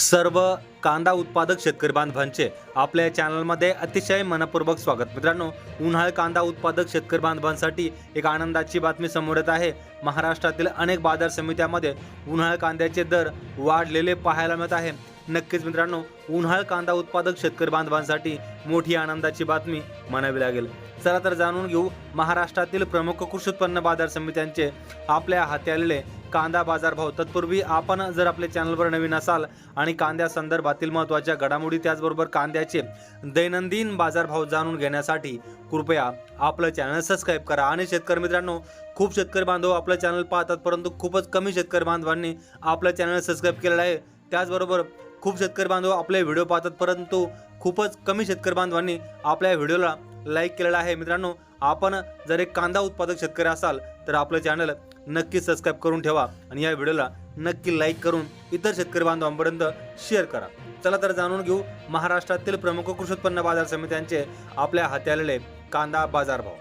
सर्व कांदा उत्पादक शेतकरी बांधवांचे आपल्या चॅनलमध्ये अतिशय मनपूर्वक स्वागत. मित्रांनो उन्हाळ कांदा उत्पादक शेतकरी बांधवांसाठी एक आनंदाची बातमी समोर येत आहे. महाराष्ट्रातील अनेक बाजार समित्यामध्ये उन्हाळ कांद्याचे दर वाढलेले पाहायला मिळत आहे. नक्कीच मित्रांनो उन्हाळ कांदा उत्पादक शेतकरी बांधवांसाठी मोठी आनंदाची बातमी म्हणावी लागेल. चला तर जाणून घेऊ महाराष्ट्रातील प्रमुख कृषी उत्पन्न बाजार समित्यांचे आपल्या हाती आलेले कांदा बाजार भाव तत्पूर्वी आपण जर आपल्या चॅनलवर नवीन असाल आणि कांद्या संदर्भातील महत्त्वाच्या घडामोडी त्याचबरोबर कांद्याचे दैनंदिन बाजारभाव जाणून घेण्यासाठी कृपया आपलं चॅनल सबस्क्राईब करा. आणि शेतकरी मित्रांनो खूप शेतकरी बांधव आपलं चॅनल पाहतात परंतु खूपच कमी शेतकरी बांधवांनी आपलं चॅनल सबस्क्राईब केलेलं आहे. त्याचबरोबर खूप शेतकरी बांधव आपले व्हिडिओ पाहतात परंतु खूपच कमी शेतकरी बांधवांनी आपल्या व्हिडिओला लाईक केलेला आहे. मित्रांनो आपण जर एक कांदा उत्पादक शेतकरी असाल तर आपलं चॅनल नक्की सबस्क्राईब करून ठेवा आणि या व्हिडिओला नक्की लाईक करून इतर शेतकरी बांधवांपर्यंत शेअर करा. चला तर जाणून घेऊ महाराष्ट्रातील प्रमुख कृषी उत्पन्न बाजार समित्यांचे आपल्या हाती आलेले कांदा बाजारभाव.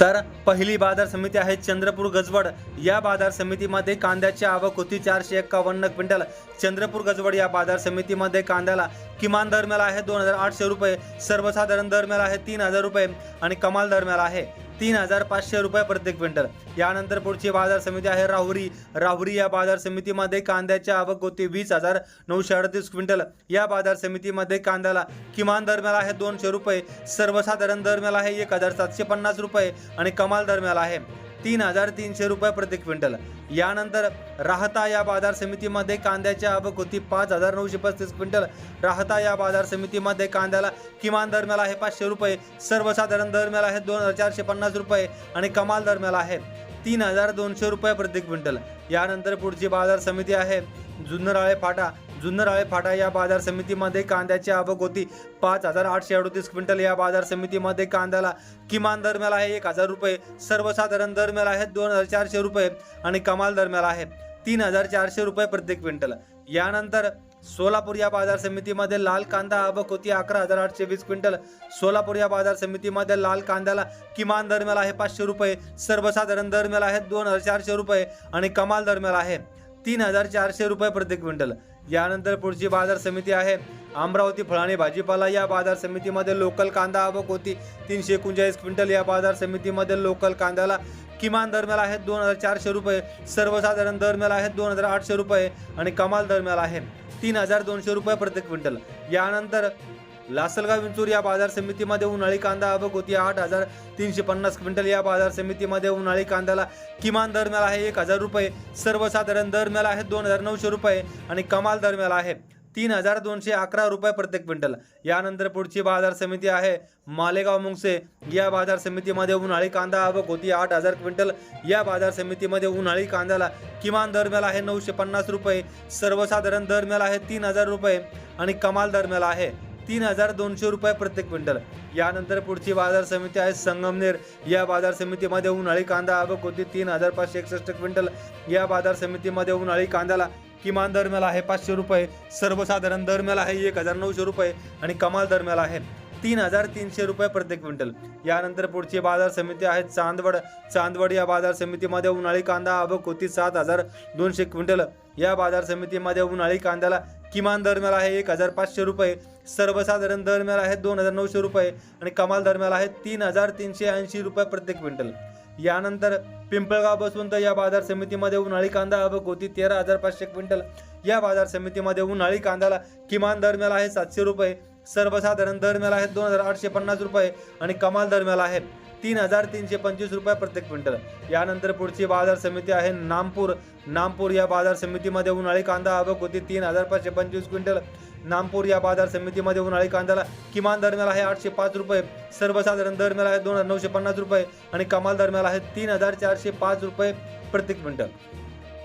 तर पहिली बाजार समिती आहे चंद्रपूर गजवड. या बाजार समितीमध्ये कांद्याची आवक होती चारशे एक्कावन्न क्विंटल. चंद्रपूर गजवड या बाजार समितीमध्ये कांद्याला किमान दर मिळाला आहे दोन हजार आठशे रुपये सर्वसाधारण दर मिळाला आहे तीन हजार रुपये आणि कमाल दर मिळाला आहे. तीन हजार पाचशे रुपये प्रत्येक क्विंटल. यानंतर पुढची बाजार समिती आहे राहुरी. राहुरी या बाजार समितीमध्ये कांद्याची आवक होती वीस हजार नऊशे अडतीस क्विंटल. या बाजार समितीमध्ये कांद्याला किमान दर मिळाला आहे दोनशे रुपये सर्वसाधारण दर मिळाला आहे एक हजार सातशे पन्नास रुपये आणि कमाल दर मिळाला आहे. तीन हजार तीनशे रुपये प्रति क्विंटल. यानंतर राहता या बाजार समितीमध्ये कांद्याची आवक होती पाच हजार नऊशे पस्तीस क्विंटल. राहता या बाजार समितीमध्ये कांद्याला किमान दर मिळाला आहे पाचशे रुपये सर्वसाधारण दर मिळाला आहे दोन हजार चारशे पन्नास रुपये आणि कमाल दर मिळाला आहे तीन हजार दोनशे रुपये प्रति क्विंटल. यानंतर पुढची बाजार समिती आहे जुन्नराळे फाटा. जुन्नराळे फाटा या बाजार समितीमध्ये कांद्याची आवक होती. पाच हजार आठशे अडतीस क्विंटल या बाजार समितीमध्ये कांद्याला किमान दर मिळाला आहे एक हजार रुपये. सर्वसाधारण दर मिळाला आहे दोन हजार चारशे रुपये आणि कमाल दर मिळाला आहे तीन हजार चारशे रुपये प्रत्येक क्विंटल. यानंतर सोलापूर या बाजार समितीमध्ये लाल कांदा आवक होती अकरा हजार आठशे वीस क्विंटल. सोलापूर या बाजार समितीमध्ये लाल कांद्याला किमान दर मिळाला आहे पाचशे रुपये. सर्वसाधारण दर मिळाला आहे दोन हजार चारशे रुपये आणि कमाल दर मिळाला आहे तीन हजार चारशे रुपये प्रति क्विंटल. यानंतर पुढची बाजार समिती आहे. अमरावती फळाणी भाजीपाला या बाजार समितीमध्ये लोकल कांदा आवक होती. तीनशे एकोणचाळीस क्विंटल या बाजार समितीमध्ये लोकल कांद्याला किमान दर आहेत दोन हजार चारशे रुपये सर्वसाधारण दर आहेत दोन हजार आठशे रुपये आणि कमाल दर आहे. तीन हजार दोनशे रुपये प्रति क्विंटल. यानंतर लासलगाव विंचूर या बाजार समितीमध्ये उन्हाळी कांदा आवक होती. आठ हजार तीनशे पन्नास क्विंटल या बाजार समितीमध्ये उन्हाळी कांद्याला किमान दर मिळाला आहे. एक हजार रुपये सर्वसाधारण दर मिळाला आहे. दोन हजार नऊशे रुपये आणि कमाल दर मिळाला आहे. तीन हजार दोनशे अकरा रुपये प्रत्येक क्विंटल. यानंतर पुढची बाजार समिती आहे. मालेगाव मुंगसे या बाजार समितीमध्ये उन्हाळी कांदा आवक होती. आठ हजार क्विंटल या बाजार समितीमध्ये उन्हाळी कांद्याला किमान दर मिळाला आहे. नऊशे पन्नास रुपये सर्वसाधारण दर मिळाला आहे. तीन हजार रुपये आणि कमाल दर मिळाला आहे. तीन हजार दोनशे रुपये प्रत्येक क्विंटल. यानंतर पुढची बाजार समिती आहे संगमनेर. या बाजार समितीमध्ये उन्हाळी कांदा आवक होती तीन हजार पाचशे एकसष्ट क्विंटल. या बाजार समितीमध्ये उन्हाळी कांद्याला किमान दर आहे पाचशे रुपये. सर्वसाधारण दर आहे एक हजार नऊशे रुपये आणि कमाल दर आहे तीन हजार तीनशे रुपये प्रत्येक क्विंटल. यानंतर पुढची बाजार समिती आहे चांदवड. चांदवड या बाजार समितीमध्ये उन्हाळी कांदा आवक होती सात हजार दोनशे क्विंटल. या बाजार समितीमध्ये उन्हाळी कांद्याला किमान दर मिळाला आहे एक हजार पाचशे रुपये. सर्वसाधारण दर मिळाला आहे दोन हजार नऊशे रुपये. आणि कमाल दर मिळाला आहे तीन हजार तीनशे ऐंशी रुपये प्रत्येक क्विंटल. यानंतर पिंपळगाव बसवंत या बाजार समितीमध्ये उन्हाळी कांदा आवक होती तेरा हजार पाचशे क्विंटल. या बाजार समितीमध्ये उन्हाळी कांद्याला किमान दर मिळाला आहे सातशे रुपये. सर्वसाधारण दर आहेत आहे दोन हजार आठशे पन्नास रुपये आणि कमाल दर आहे तीन हजार तीनशे पंचवीस रुपये प्रत्येक क्विंटल. यानंतर पुढची बाजार समिती आहे नामपूर. नामपूर या बाजार समितीमध्ये उन्हाळी कांदा आवक होती तीन हजार पाचशे पंचवीस क्विंटल. नामपूर या बाजार समितीमध्ये उन्हाळी कांद्याला किमान दर आहे आठशे पाच रुपये. सर्वसाधारण दर आहे दोन हजार नऊशे पन्नास रुपये आणि कमाल दर आहे तीन हजार चारशे पाच रुपये प्रति क्विंटल.